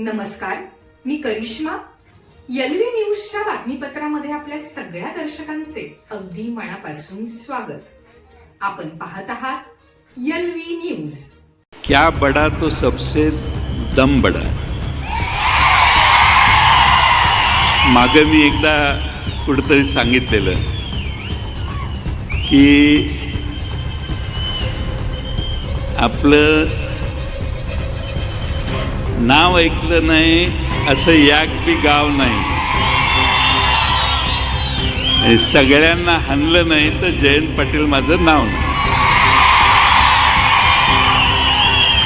नमस्कार मी करिश्मा. एलव्ही न्यूजच्या बातमीपत्रामध्ये आपल्या सगळ्या दर्शकांचे अगदी मनापासून स्वागत. आपण पाहत आहात एलव्ही न्यूज. क्या बड़ा तो सबसे दम बड़ा? मागं मी एकदा कुठंतरी सांगितलेलं की आपलं नाव ऐकलं नाही असं याक बी गाव नाही. सगळ्यांना हाणलं नाही तर जयंत पाटील माझं नाव नाही.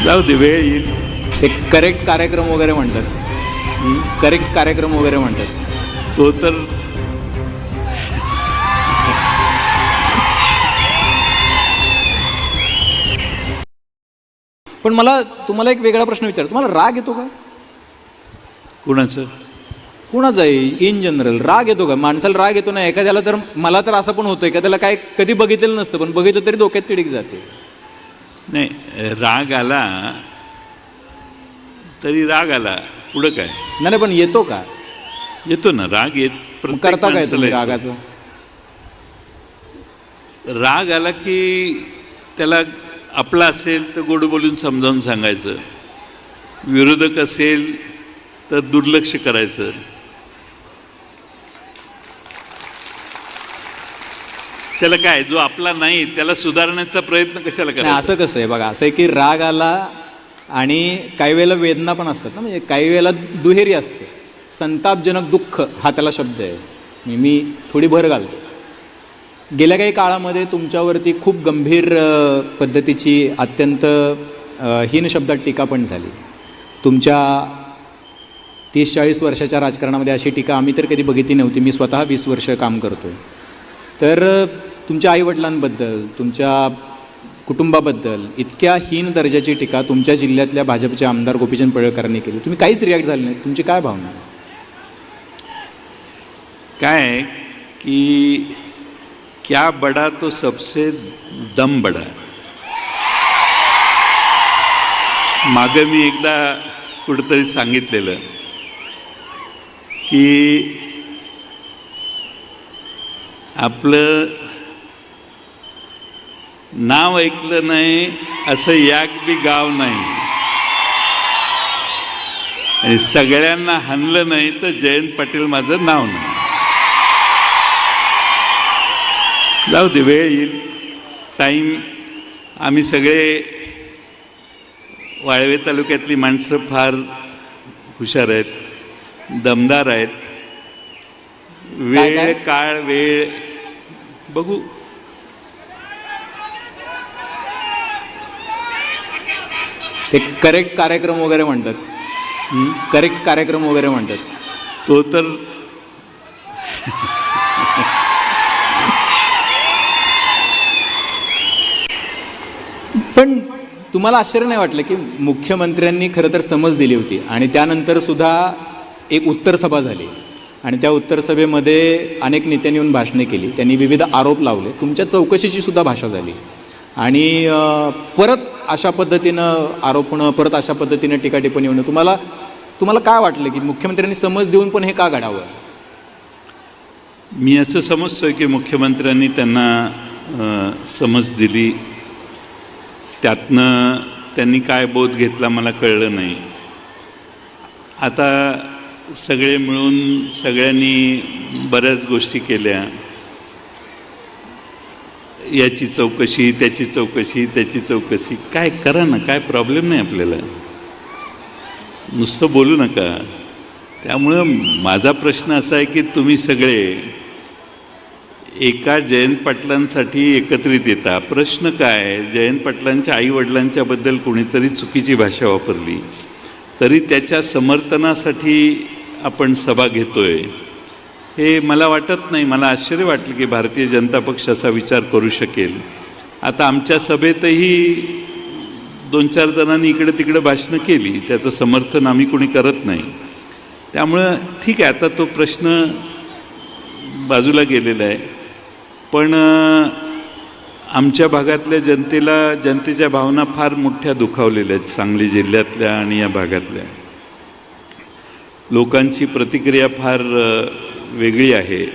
जाऊ दे वेळ येईल. ते करेक्ट कार्यक्रम वगैरे म्हणतात. करेक्ट कार्यक्रम वगैरे म्हणतात. तो तर पण मला तुम्हाला एक वेगळा प्रश्न विचार. तुम्हाला राग येतो का? कुणाचं? कुणाचा आहे? इन जनरल राग येतो का? माणसाला राग येतो ना एखाद्याला तर मला तर असं पण होतं एखाद्याला काय कधी बघितलेलं नसतं पण बघितलं तरी डोक्यात तिडीक जाते. नाही राग आला तरी राग आला. पुढं काय? नाही पण येतो का? येतो ना. राग येत करता काय तुम्ही. रागाचं? राग आला की त्याला आपला असेल तर गोड बोलून समजावून सांगायचं. विरोधक असेल तर दुर्लक्ष करायचं. त्याला काय जो आपला नाही त्याला सुधारण्याचा प्रयत्न कशाला करायचा? असं कसं आहे बघा असं आहे की राग आला आणि काही वेळेला वेदना पण असतात ना म्हणजे काही वेळेला दुहेरी असते. संतापजनक दुःख हा त्याला शब्द आहे. मी मी थोडी भर घालतो. गेल्या काही काळामध्ये तुमच्यावरती खूप गंभीर पद्धतीची अत्यंत हीन शब्दात टीका पण झाली. तुमच्या तीस चाळीस वर्षाच्या राजकारणामध्ये अशी टीका आम्ही तर कधी बघितली नव्हती. मी स्वतः वीस वर्ष काम करतो आहे तर तुमच्या आईवडिलांबद्दल तुमच्या कुटुंबाबद्दल इतक्या हीन दर्जाची टीका तुमच्या जिल्ह्यातल्या भाजपचे आमदार गोपीचंद पडळकरांनी केली. तुम्ही काहीच रिॲक्ट झाले नाही. तुमची काय भावना? काय आहे क्या बड़ा तो सबसे दम बड़ा? मागं मी एकदा कुठंतरी सांगितलेलं की आपलं नाव ऐकलं नाही असं याक बी गाव नाही. आणि सगळ्यांना हाणलं नाही तर जयंत पाटील माझं नाव नाही. जाऊ दे वेळ येईल. टाईम आम्ही सगळे वाळवे तालुक्यातली माणसं फार हुशार आहेत दमदार आहेत. वेळ? काळ वेळ. बघू. ते करेक्ट कार्यक्रम वगैरे म्हणतात. करेक्ट कार्यक्रम वगैरे म्हणतात. तो तर पण तुम्हाला आश्चर्य नाही वाटलं की मुख्यमंत्र्यांनी खरं तर समज दिली होती? आणि त्यानंतर सुद्धा एक उत्तर सभा झाली. आणि त्या उत्तर सभेमध्ये अनेक नेत्यांनी येऊन भाषणे केली. त्यांनी विविध आरोप लावले. तुमच्या चौकशीची सुद्धा भाषा झाली. आणि परत अशा पद्धतीनं आरोप होणं परत अशा पद्धतीनं टीका टिप्पणी होणं तुम्हाला तुम्हाला काय वाटलं की मुख्यमंत्र्यांनी समज देऊन पण हे का घडावं? मी असं समजतोय की मुख्यमंत्र्यांनी त्यांना समज दिली त्यातनं त्यांनी काय बोध घेतला मला कळलं नाही. आता सगळे मिळून सगळ्यांनी बऱ्याच गोष्टी केल्या. याची चौकशी त्याची चौकशी त्याची चौकशी. काय करा ना काय प्रॉब्लेम नाही आपल्याला. नुसतं बोलू नका. त्यामुळं माझा प्रश्न असा आहे की तुम्ही सगळे एका जयंत पाटलांसाठी एकत्रित येता. प्रश्न काय? जयंत पाटलांच्या आईवडिलांच्याबद्दल कोणीतरी चुकीची भाषा वापरली. तरी त्याच्या समर्थनासाठी आपण सभा घेतोय. हे मला वाटत नाही. मला आश्चर्य वाटलं की भारतीय जनता पक्ष असा विचार करू शकेल. आता आमच्या सभेतही दोन चार जणांनी इकडे तिकडे भाषणं केली. त्याचं समर्थन आम्ही कोणी करत नाही. त्यामुळं ठीक आहे. आता तो प्रश्न बाजूला गेलेला आहे. पण आमच्या भागातल्या जनतेला जनतेच्या भावना फार मोठ्या दुखावलेल्या आहेत सांगली जिल्ह्यातल्या आणि या भागातल्या. लोकांची प्रतिक्रिया फार वेगळी आहे.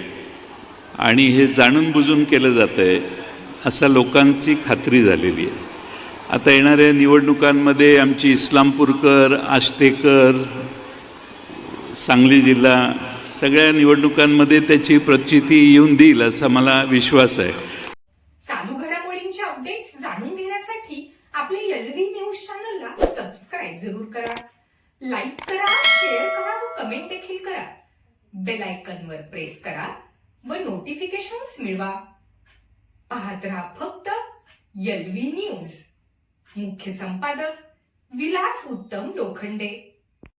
आणि हे जाणून बुजून केलं जातं आहे असा लोकांची खात्री झालेली आहे. आता येणाऱ्या निवडणुकांमध्ये आमची इस्लामपूरकर आष्टेकर सांगली जिल्हा सगळ्या निवडणुकांमध्ये त्याची प्रचिती येऊन देईल असा मला विश्वास आहे. चालू घडामोडींचे अपडेट्स जाणून घेण्यासाठी आपले एलव्ही न्यूज चॅनलला सबस्क्राईब जरूर करा. लाईक करा शेअर करा व कमेंट देखील करा. बेल आयकॉनवर प्रेस करा व नोटिफिकेशन्स मिळवा. पाहत राहा फक्त एलव्ही न्यूज मुख्य संपादक विलास उत्तम लोखंडे.